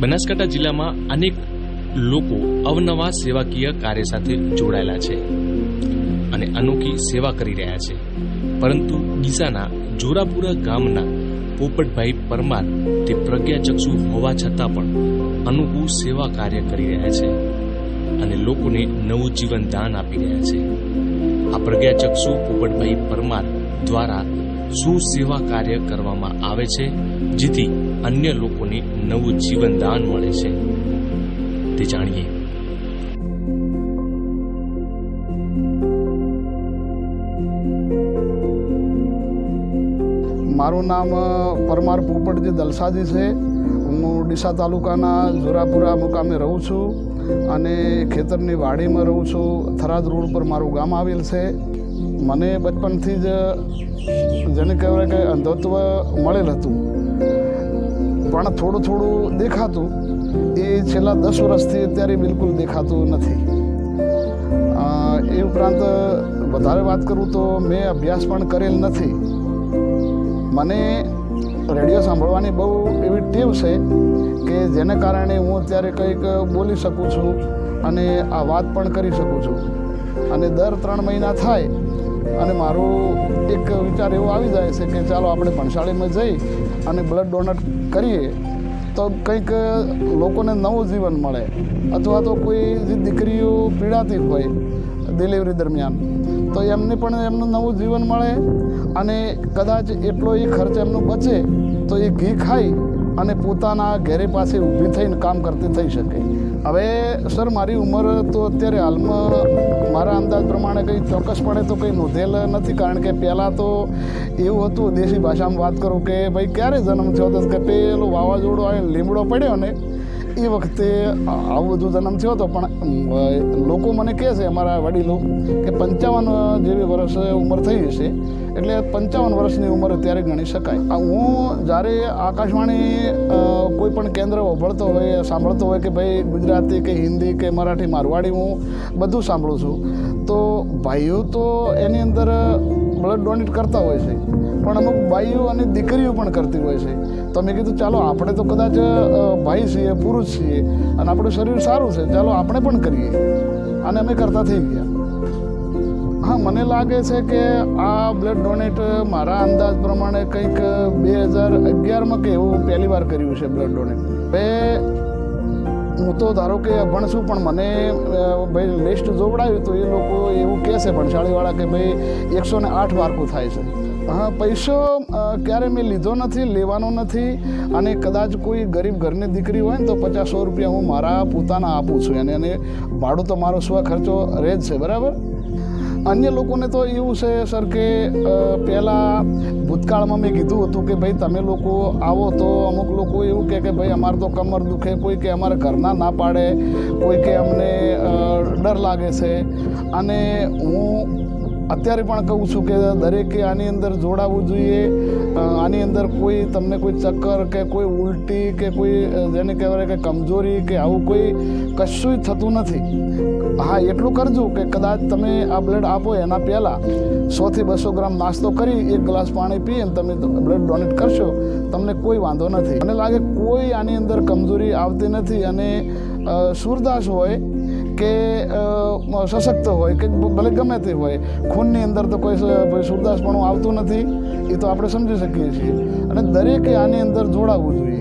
બનાસકાંઠા જિલ્લામાં અનેક લોકો અવનવા સેવાકીય કાર્ય સાથે જોડાયેલા છે અને અનોખી સેવા કરી રહ્યા છે. પરંતુ ડીસાના જોરાપુરા ગામના પોપટભાઈ પરમાર તે પ્રજ્ઞાચક્ષુ હોવા છતાં પણ અનોખું સેવા કાર્ય કરી રહ્યા છે અને લોકોને નવું જીવન દાન આપી રહ્યા છે. આ પ્રજ્ઞાચક્ષુ પોપટભાઈ પરમાર દ્વારા શું સેવા કાર્ય કરવામાં આવે છે, જેથી અન્ય લોકોને નવું જીવન દાન મળે છે. તે જાણીએ. મારું નામ પરમાર પોપટજી દલસાજી છે. હું ડીસા તાલુકાના જોરાપુરા મુકામે રહું છું અને ખેતરની વાડીમાં રહું છું. થરાદ રોડ પર મારું ગામ આવેલ છે. મને બચપનથી જ જેને કહેવાય કે અંધત્વ મળેલ હતું. પણ થોડું થોડું દેખાતું. એ છેલ્લા દસ વર્ષથી અત્યારે બિલકુલ દેખાતું નથી. એ ઉપરાંત વધારે વાત કરું તો મેં અભ્યાસ પણ કરેલ નથી. મને રેડિયો સાંભળવાની બહુ એવી ટેવ છે કે જેને કારણે હું અત્યારે કંઈક બોલી શકું છું અને આ વાત પણ કરી શકું છું. અને દર ત્રણ મહિના થાય અને મારો એક વિચાર એવો આવી જાય છે કે ચાલો આપણે ભણશાળીમાં જઈ અને બ્લડ ડોનેટ કરીએ, તો કંઈક લોકોને નવું જીવન મળે. અથવા તો કોઈ જે દીકરીઓ પીડાતી હોય ડિલિવરી દરમિયાન, તો એમને પણ એમનું નવું જીવન મળે અને કદાચ એટલો એ ખર્ચ એમનો બચે, તો એ ઘી ખાઈ અને પોતાના ઘેરે પાસે ઊભી થઈને કામ કરતી થઈ શકે. હવે, સર, મારી ઉંમર તો અત્યારે હાલમાં મારા અંદાજ પ્રમાણે કંઈ ચોક્કસપણે તો કંઈ નોંધેલ નથી, કારણ કે પહેલાં તો એવું હતું દેશી ભાષામાં વાત કરું કે, ભાઈ, ક્યારે જન્મ થયો? હતો કે, પેલું વાવાઝોડું આવે લીમડો પડ્યો ને એ વખતે આવું બધું જન્મ થયો હતો, પણ લોકો મને કહે છે, અમારા વડીલો, કે પંચાવન જેવી વર્ષ ઉંમર થઈ હશે, એટલે પંચાવન વર્ષની ઉંમર ત્યારે ગણી શકાય. હું જ્યારે આકાશવાણી કોઈ પણ કેન્દ્ર ઓભળતો હોય, સાંભળતો હોય કે ભાઈ ગુજરાતી કે હિન્દી કે મરાઠી, મારવાડી હું બધું સાંભળું છું, તો ભાઈઓ તો એની અંદર બ્લડ ડોનેટ કરતા હોય છે. પણ અમુક ભાઈઓ અને દીકરીઓ પણ કરતી હોય છે. તો મેં કીધું, ચાલો, આપણે તો કદાચ ભાઈ છીએ, પુરુષ છીએ અને આપણું શરીર સારું છે, ચાલો, આપણે પણ કરીએ. અને અમે કરતા થઈ ગયા. હા, મને લાગે છે કે આ બ્લડ ડોનેટ મારા અંદાજ પ્રમાણે કંઈક બે હજાર અગિયારમાં કે એવું પહેલી વાર કર્યું છે બ્લડ ડોનેટ હવે હું તો ધારો કે અભણ છું પણ મને ભાઈ લિસ્ટ જોવડાવ્યું તો એ લોકો એવું કહે છે ભણશાળીવાળા કે ભાઈ એકસો ને આઠ માર્કું થાય છે. હા, પૈસો ક્યારે મેં લીધો નથી, લેવાનો નથી, અને કદાચ કોઈ ગરીબ ઘરની દીકરી હોય ને તો પચાસો રૂપિયા હું મારા પોતાના આપું છું. અને અને ભાડું તો મારો સ્વ ખર્ચો રહે જ છે, બરાબર? અન્ય લોકોને તો એવું છે, સર, કે પહેલાં ભૂતકાળમાં મેં કીધું હતું કે, ભાઈ, તમે લોકો આવો તો અમુક લોકો એવું કહે કે, ભાઈ, અમારે તો કમર દુખે, કોઈ કે અમારે ઘરના ના પાડે, કોઈ કે અમને ડર લાગે છે. અને હું અત્યારે પણ કહું છું કે દરેકે આની અંદર જોડાવવું જોઈએ. આની અંદર કોઈ તમને કોઈ ચક્કર કે કોઈ ઉલટી કે કોઈ જેને કહેવાય કે કમજોરી કે આવું કોઈ કશું થતું નથી. હા, એટલું કરજો કે કદાચ તમે આ બ્લડ આપો એના પહેલાં. સોથી બસો ગ્રામ નાસ્તો કરી, એક ગ્લાસ પાણી પી અને તમે બ્લડ ડોનેટ કરશો. તમને કોઈ વાંધો નથી. મને લાગે કોઈ આની અંદર કમજોરી આવતી નથી અને સુરદાસ હોય કે સશક્ત હોય કે ભલે ગમે તે હોય, ખૂનની અંદર તો કોઈ સુરદાસપણું આવતું નથી, એ તો આપણે સમજી શકીએ છીએ. અને દરેકે આની અંદર જોડાવવું જોઈએ.